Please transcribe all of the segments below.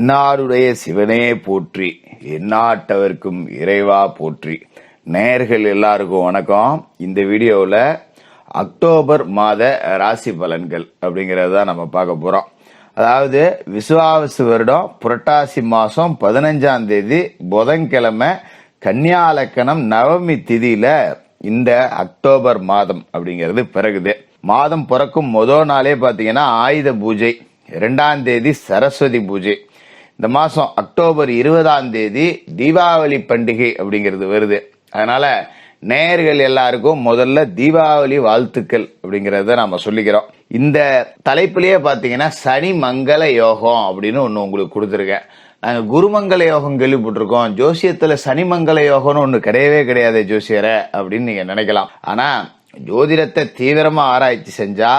என்னாருடைய சிவனே போற்றி எந்நாட்டவர்க்கும் இறைவா போற்றி. நேர்கள் எல்லாருக்கும் வணக்கம். இந்த வீடியோவில் அக்டோபர் மாத ராசி பலன்கள் அப்படிங்கிறத தான் நம்ம பார்க்க போகிறோம் அதாவது விசுவாவசு வருடம் புரட்டாசி மாதம் பதினஞ்சாம் தேதி புதன்கிழமை கன்னியாலக்கணம் நவமி திதியில இந்த அக்டோபர் மாதம் அப்படிங்கிறது பிறகுது. மாதம் பிறக்கும் முதல் நாளே பார்த்தீங்கன்னா ஆயுத பூஜை ரெண்டாம் தேதி சரஸ்வதி பூஜை. இந்த மாசம் அக்டோபர் இருபதாம் தேதி தீபாவளி பண்டிகை அப்படிங்கிறது வருது. அதனால நேயர்கள் எல்லாருக்கும் முதல்ல தீபாவளி வாழ்த்துக்கள் அப்படிங்கறத நாம சொல்லிக்கிறோம். இந்த தலைப்பிலேயே பாத்தீங்கன்னா சனி மங்கள யோகம் அப்படின்னு ஒண்ணு உங்களுக்கு கொடுத்துருக்கேன். நாங்க குருமங்கள யோகம் கேள்விப்பட்டிருக்கோம். ஜோசியத்துல சனி மங்கள யோகம்னு ஒண்ணு கிடையவே கிடையாது ஜோசியரை அப்படின்னு நீங்க நினைக்கலாம். ஆனா ஜோதிடத்தை தீவிரமா ஆராய்ச்சி செஞ்சா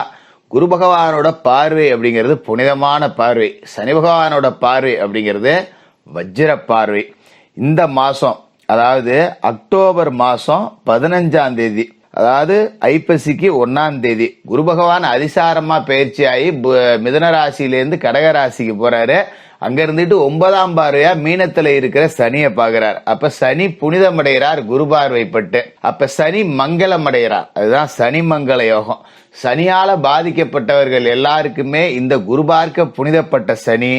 குரு பகவானோட பார்வை அப்படிங்கிறது புனிதமான பார்வை. சனி பகவானோட பார்வை அப்படிங்கிறது வஜ்ர பார்வை. இந்த மாதம் அதாவது அக்டோபர் மாதம் பதினஞ்சாம் தேதி அதாவது ஐப்பசிக்கு ஒன்னாம் தேதி குரு பகவான் அதிசாரமா பயிற்சி ஆகி மிதன ராசியிலேருந்து கடக ராசிக்கு போறாரு. அங்க இருந்துட்டு ஒன்பதாம் பார்வையா மீனத்துல இருக்கிற சனியை பாக்குறார் அப்ப சனி புனிதமடைகிறார் குரு பார்வைப்பட்டு. அப்ப சனி மங்களம் அடைகிறார் அதுதான் சனி மங்கள யோகம். சனியால பாதிக்கப்பட்டவர்கள் எல்லாருக்குமே இந்த குரு பார்க்க புனிதப்பட்ட சனி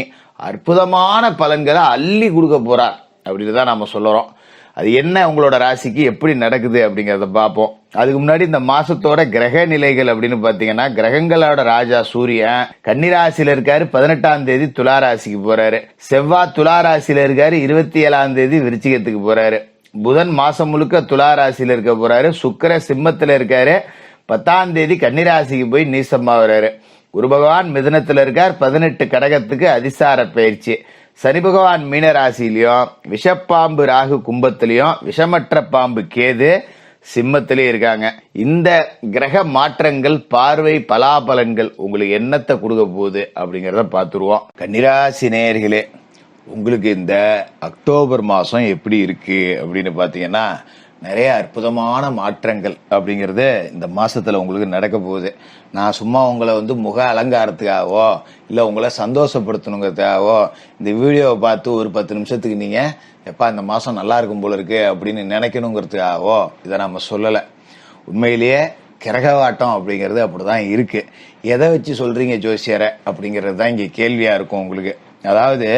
அற்புதமான பலன்களை அள்ளி கொடுக்க போறார். அப்படின்னு தான் நம்ம சொல்லுறோம். அது என்ன உங்களோட ராசிக்கு எப்படி நடக்குது அப்படிங்கறத பார்ப்போம். அதுக்கு முன்னாடி இந்த மாசத்தோட கிரக நிலைகள் அப்படின்னு பாத்தீங்கன்னா கிரகங்களோட ராஜா சூரியன் கன்னிராசியில இருக்காரு பதினெட்டாம் தேதி துலா ராசிக்கு போறாரு. செவ்வாய் துலா ராசியில இருக்காரு இருபத்தி ஏழாம் தேதி விருச்சிகத்துக்கு போறாரு. புதன் மாசம் முழுக்க துலா ராசியில இருக்க போறாரு. சுக்கிர சிம்மத்துல இருக்காரு. பத்தாம் தேதி கன்னிராசிக்கு போய் நீசமா வர்றாரு குரு பகவான் மிதனத்துல இருக்கார். பதினெட்டு கடகத்துக்கு அதிசார பயிற்சி. சனி பகவான் மீன ராசிலையும் விஷப்பாம்பு ராகு கும்பத்திலையும் விஷமற்ற பாம்பு கேது சிம்மத்திலே இருக்காங்க. இந்த கிரக மாற்றங்கள் பார்வை பலாபலன்கள் உங்களுக்கு என்னத்தை கொடுக்க போகுது அப்படிங்கிறத பார்த்துருவோம். கன்னிராசி நேயர்களே உங்களுக்கு இந்த அக்டோபர் மாதம் எப்படி இருக்கு அப்படின்னு பார்த்தீங்கன்னா நிறைய அற்புதமான மாற்றங்கள் அப்படிங்கிறது இந்த மாசத்துல உங்களுக்கு நடக்க போகுது. நான் சும்மா உங்களை வந்து முக அலங்காரத்துக்காகவோ இல்லை உங்களை சந்தோஷப்படுத்தணுங்கிறதுக்காகவோ இந்த வீடியோவை பார்த்து ஒரு பத்து நிமிஷத்துக்கு நீங்க எப்பா இந்த மாசம் நல்லா இருக்கும் போல இருக்கு அப்படின்னு நினைக்கணுங்கிறதுக்காகவோ இதை நம்ம சொல்லலை. உண்மையிலேயே கிரகவாட்டம் அப்படிங்கிறது அப்படிதான் இருக்கு. எதை வச்சு சொல்றீங்க ஜோசியரை அப்படிங்கிறது தான் இங்க கேள்வியா இருக்கும் உங்களுக்கு. அதாவது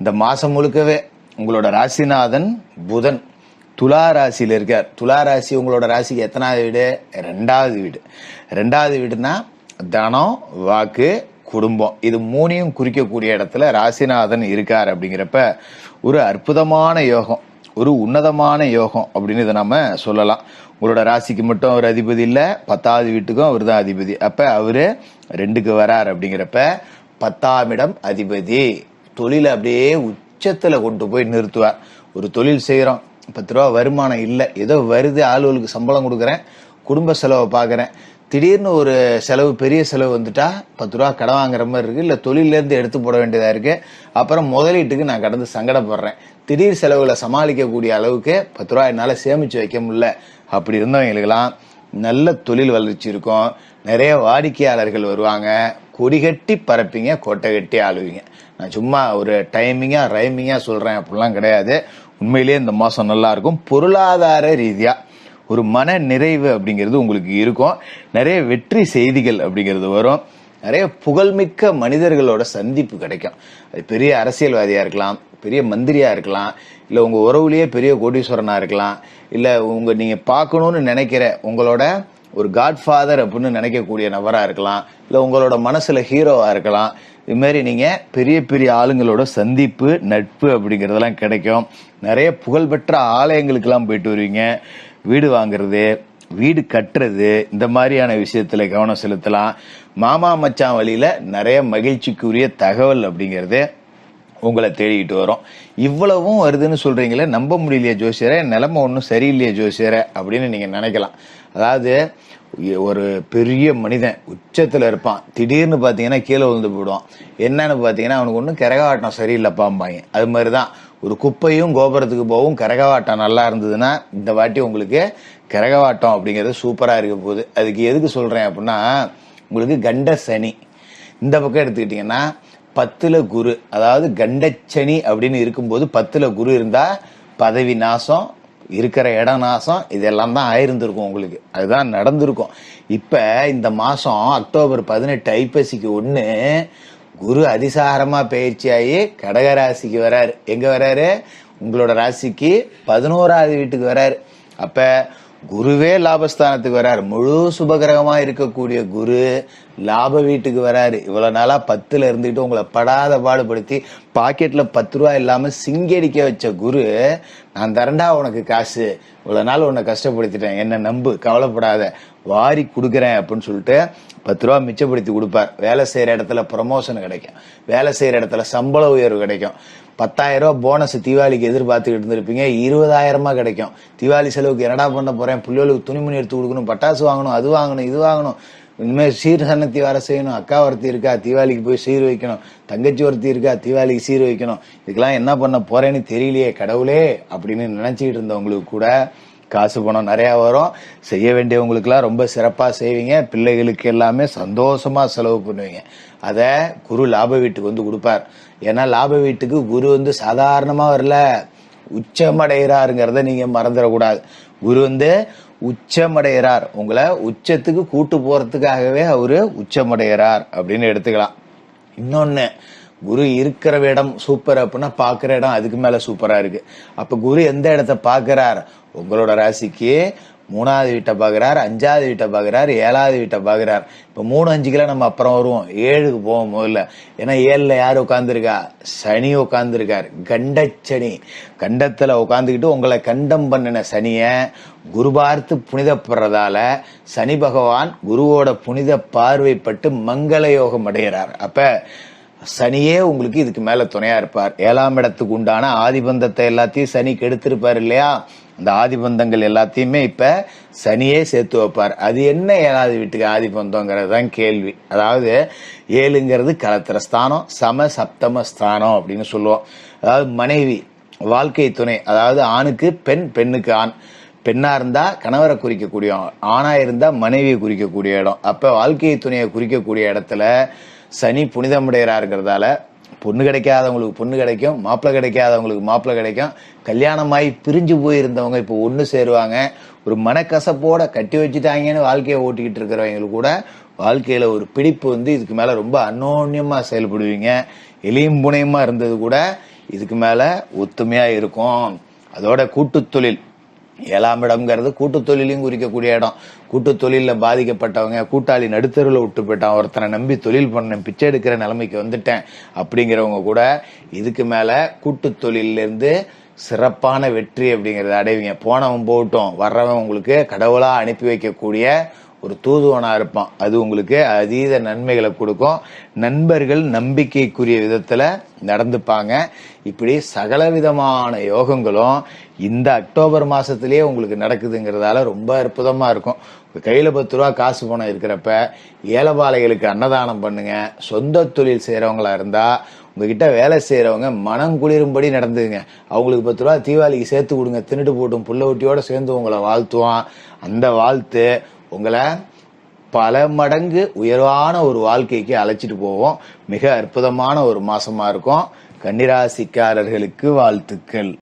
இந்த மாசம் முழுக்கவே உங்களோட ராசிநாதன் புதன். துலா ராசியில் இருக்கார். துலா ராசி உங்களோட ராசிக்கு எத்தனாவது வீடு? ரெண்டாவது வீடு. ரெண்டாவது வீடுனா தனம் வாக்கு குடும்பம். இது மூணையும் குறிக்கக்கூடிய இடத்துல ராசிநாதன் இருக்கார் அப்படிங்கிறப்ப ஒரு அற்புதமான யோகம் ஒரு உன்னதமான யோகம் அப்படின்னு இதை நம்ம சொல்லலாம். உங்களோட ராசிக்கு மட்டும் அவர் அதிபதி இல்லை பத்தாவது வீட்டுக்கும் அவர் தான் அதிபதி. அப்போ அவர் ரெண்டுக்கு வரார் அப்படிங்கிறப்ப பத்தாம் இடம் அதிபதி. தொழிலை அப்படியே உச்சத்தில் கொண்டு போய் நிறுத்துவார். ஒரு தொழில் செய்கிறோம் பத்து ரூபா வருமானம் இல்லை. ஏதோ வருது ஆளுகளுக்கு சம்பளம் கொடுக்குறேன் குடும்ப செலவை பார்க்குறேன் திடீர்னு ஒரு செலவு பெரிய செலவு வந்துட்டா பத்து ரூபா கடன் வாங்குற மாதிரி இருக்குது இல்லை தொழிலேருந்து எடுத்து போட வேண்டியதாக இருக்குது அப்புறம் முதலீட்டுக்கு நான் கடந்து சங்கடப்படுறேன். திடீர் செலவுகளை சமாளிக்கக்கூடிய அளவுக்கு பத்து ரூபா என்னால் சேமித்து வைக்க முடியல. அப்படி இருந்தவங்களுக்கெல்லாம் நல்ல தொழில் வளர்ச்சி இருக்கும். நிறைய வாடிக்கையாளர்கள் வருவாங்க. கொடிகட்டி பறப்பீங்க கொட்டை கட்டி ஆளுவீங்க. நான் சும்மா ஒரு டைமிங்காக ரைமிங்காக சொல்கிறேன் அப்படிலாம் கிடையாது. உண்மையிலேயே இந்த மாதம் நல்லா இருக்கும் பொருளாதார ரீதியாக ஒரு மன நிறைவு அப்படிங்கிறது உங்களுக்கு இருக்கும். நிறைய வெற்றி செய்திகள் அப்படிங்கிறது வரும். நிறைய புகழ்மிக்க மனிதர்களோட சந்திப்பு கிடைக்கும். அது பெரிய அரசியல்வாதியாக இருக்கலாம் பெரிய மந்திரியாக இருக்கலாம் இல்லை உங்கள் உறவுலேயே பெரிய கோடீஸ்வரனாக இருக்கலாம் இல்லை உங்கள் நீங்கள் பார்க்கணுன்னு நினைக்கிற உங்களோட ஒரு காட்ஃபாதர் அப்படின்னு நினைக்கக்கூடிய நபராக இருக்கலாம். இல்லை உங்களோட மனசில் ஹீரோவாக இருக்கலாம். இதுமாரி நீங்கள் பெரிய பெரிய ஆளுங்களோட சந்திப்பு நட்பு அப்படிங்கிறதெல்லாம் கிடைக்கும். நிறைய புகழ்பெற்ற ஆலயங்களுக்கெல்லாம் போயிட்டு வருவீங்க. வீடு வாங்குறது வீடு கட்டுறது இந்த மாதிரியான விஷயத்தில் கவனம் செலுத்தலாம். மாமா மச்சான் வழியில் நிறைய மகிழ்ச்சிக்குரிய தகவல் அப்படிங்கிறது உங்களை தேடிக்கிட்டு வரும். இவ்வளவும் வருதுன்னு சொல்றீங்களே நம்ப முடியலையே ஜோசியரை நிலைமை ஒன்றும் சரியில்லையே ஜோசியரை அப்படின்னு நீங்கள் நினைக்கலாம். அதாவது ஒரு பெரிய மனிதன் உச்சத்தில் இருப்பான். திடீர்னு பார்த்தீங்கன்னா கீழே விழுந்து போயிடுவான். என்னன்னு பார்த்தீங்கன்னா அவனுக்கு ஒன்றும் கரகாட்டம் சரியில்லைப்பாம்பாங்க. அது மாதிரி தான் ஒரு குப்பையும் கோபுரத்துக்கு போகும் கரகவாட்டம் நல்லா இருந்ததுன்னா இந்த வாட்டி உங்களுக்கு கரகவாட்டம் அப்படிங்கிறது சூப்பராக இருக்க போகுது. அதுக்கு எதுக்கு சொல்கிறேன் அப்படின்னா உங்களுக்கு கண்ட சனி. இந்த பக்கம் எடுத்துக்கிட்டிங்கன்னா பத்தில் குரு. அதாவது கண்டச்சனி அப்படின்னு இருக்கும்போது பத்தில் குரு இருந்தால் பதவி நாசம் இருக்கிற இடம் நாசம் இதெல்லாம் தான் ஆயிருந்திருக்கும் உங்களுக்கு. அதுதான் நடந்திருக்கும். இப்போ இந்த மாதம் அக்டோபர் பதினெட்டு ஐப்பசிக்கு ஒன்று குரு அதிசாரமாக பயிற்சியாகி கடகராசிக்கு வராரு. எங்கே வராரு? உங்களோட ராசிக்கு பதினோராவது வீட்டுக்கு வராரு. அப்போ குருவே லாபஸ்தானத்துக்கு வராரு. முழு சுபகிரகமா இருக்கக்கூடிய குரு லாப வீட்டுக்கு வராரு. இவ்வளவு நாளா பத்துல இருந்துட்டு உங்களை படாத பாடுபடுத்தி பாக்கெட்ல பத்து ரூபா இல்லாம சிங்கடிக்க வச்ச குரு நான் தரண்டா உனக்கு காசு. இவ்வளவு நாள் உன்னை கஷ்டப்படுத்திட்டேன். என்ன நம்பு? கவலைப்படாத. வாரி கொடுக்குறேன் அப்படின்னு சொல்லிட்டு பத்து ரூபா மிச்சப்படுத்தி கொடுப்பார். வேலை செய்யற இடத்துல ப்ரமோஷன் கிடைக்கும். வேலை செய்யற இடத்துல சம்பள உயர்வு கிடைக்கும். பத்தாயிரம் ரூபா போனஸ் தீபாவளிக்கு எதிர்பார்த்துக்கிட்டு இருந்திருப்பீங்க. இருபதாயிரமா கிடைக்கும். தீபாவளி செலவுக்கு என்னடா பண்ண போறேன்? பிள்ளைகளுக்கு துணிமணி எடுத்து கொடுக்கணும் பட்டாசு வாங்கணும் அது வாங்கணும் இது வாங்கணும். இனிமேல் சீர் சன்னத்தி வர செய்யணும். அக்கா ஒருத்தி இருக்கா தீபாவளிக்கு போய் சீர் வைக்கணும். தங்கச்சி ஒருத்தி இருக்கா தீபாவளிக்கு சீர் வைக்கணும். இதுக்கெல்லாம் என்ன பண்ண போறேன்னு தெரியலையே கடவுளே அப்படின்னு நினைச்சுக்கிட்டு இருந்தவங்களுக்கு கூட காசு பணம் நிறையா வரும். செய்ய வேண்டியவங்களுக்குலாம் ரொம்ப சிறப்பாக செய்வீங்க. பிள்ளைகளுக்கு எல்லாமே சந்தோஷமாக செலவு பண்ணுவீங்க. அதை குரு லாப வீட்டுக்கு வந்து கொடுப்பார். ஏன்னா லாப வீட்டுக்கு குரு வந்து சாதாரணமாக வரல. உச்சமடைகிறாருங்கிறத நீங்கள் மறந்துடக்கூடாது. குரு வந்து உச்சமடைகிறார் உங்களை உச்சத்துக்கு கூட்டு போகிறதுக்காகவே அவர் உச்சமடைகிறார் அப்படின்னு எடுத்துக்கலாம். இன்னொன்று குரு இருக்கிற இடம் சூப்பர் அப்படின்னா பார்க்குற இடம் அதுக்கு மேலே சூப்பராக இருக்கு. அப்போ குரு எந்த இடத்த பார்க்குறார்? உங்களோட ராசிக்கு மூணாவது வீட்டை பார்க்குறார் அஞ்சாவது வீட்டை பார்க்குறார் ஏழாவது வீட்டை பார்க்குறார். இப்போ மூணு அஞ்சுக்கெல்லாம் நம்ம அப்புறம் வருவோம். ஏழுக்கு போவோம் முதல்ல ஏன்னா ஏழில் யார் உட்காந்துருக்கா சனி உட்காந்துருக்கார் கண்டச்சனி. கண்டத்தில் உட்காந்துக்கிட்டு உங்களை கண்டம் பண்ணின சனியை குரு பார்த்து புனிதப்படுறதால சனி பகவான் குருவோட புனித பார்வைப்பட்டு மங்கள யோகம் அடைகிறார். அப்போ சனியே உங்களுக்கு இதுக்கு மேல துணையா இருப்பார். ஏழாம் இடத்துக்கு உண்டான ஆதிபந்தத்தை எல்லாத்தையும் சனி கெடுத்திருப்பார் இல்லையா? அந்த ஆதிபந்தங்கள் எல்லாத்தையுமே இப்ப சனியே சேர்த்து வைப்பார். அது என்ன ஏழாவது வீட்டுக்கு ஆதிபந்தங்கிறது தான் கேள்வி. அதாவது ஏழுங்கிறது கலத்திர ஸ்தானம் சம சப்தம ஸ்தானம் அப்படின்னு சொல்லுவோம். அதாவது மனைவி வாழ்க்கை துணை அதாவது ஆணுக்கு பெண் பெண்ணுக்கு ஆண். பெண்ணா இருந்தா கணவரை குறிக்கக்கூடிய ஆணா இருந்தா மனைவியை குறிக்கக்கூடிய இடம். அப்ப வாழ்க்கை துணையை குறிக்கக்கூடிய இடத்துல சனி புனிதமுடையறாருங்கிறதால பொண்ணு கிடைக்காதவங்களுக்கு பொண்ணு கிடைக்கும் மாப்பிள்ளை கிடைக்காதவங்களுக்கு மாப்பிள்ளை கிடைக்கும். கல்யாணமாகி பிரிஞ்சு போயிருந்தவங்க இப்போ ஒன்று சேருவாங்க. ஒரு மனக்கசப்போட கட்டி வச்சுட்டாங்கன்னு வாழ்க்கையை ஓட்டிக்கிட்டு இருக்கிறவங்களுக்கு கூட வாழ்க்கையில் ஒரு பிடிப்பு வந்து இதுக்கு மேலே ரொம்ப அன்னோன்யமாக செயல்படுவீங்க. எளியும் புனையமாக இருந்தது கூட இதுக்கு மேலே ஒத்துமையாக இருக்கும். அதோட கூட்டுத் தொழில் ஏழாம் இடம்ங்கிறது கூட்டு தொழிலையும் குறிக்கக்கூடிய இடம். கூட்டு தொழிலில் பாதிக்கப்பட்டவங்க கூட்டாளி நடுத்தருவில் விட்டு போயிட்டான். ஒருத்தனை நம்பி தொழில் பண்ண பிச்சை எடுக்கிற நிலைமைக்கு வந்துட்டேன் அப்படிங்கிறவங்க கூட இதுக்கு மேலே கூட்டு தொழிலிருந்து சிறப்பான வெற்றி அப்படிங்கிறத அடைவீங்க. போனவன் போகட்டும் வர்றவன் உங்களுக்கு கடவுளாக அனுப்பி வைக்கக்கூடிய ஒரு தூதுவனா இருப்பான். அது உங்களுக்கு அதீத நன்மைகளை கொடுக்கும். நண்பர்கள் நம்பிக்கைக்குரிய விதத்துல நடந்துப்பாங்க. இப்படி சகல விதமான யோகங்களும் இந்த அக்டோபர் மாசத்திலேயே உங்களுக்கு நடக்குதுங்கிறதால ரொம்ப அற்புதமா இருக்கும். கையில் கையில பத்து ரூபா காசு பணம் இருக்கிறப்ப ஏலபாளைகளுக்கு அன்னதானம் பண்ணுங்க. சொந்த தொழில் செய்யறவங்களா இருந்தா உங்ககிட்ட வேலை செய்யறவங்க மனம் குளிரும்படி நடந்துங்க அவங்களுக்கு பத்து ரூபா தீபாவளிக்கு சேர்த்து கொடுங்க. தின்னுட்டு போட்டும். புள்ள ஒட்டியோட சேர்ந்து உங்களை வாழ்த்துவான். அந்த வாழ்த்து உங்களை பல மடங்கு உயர்வான ஒரு வாழ்க்கைக்கு அழைச்சிட்டு போவோம். மிக அற்புதமான ஒரு மாசமா இருக்கும். கன்னிராசிக்காரர்களுக்கு வாழ்த்துக்கள்.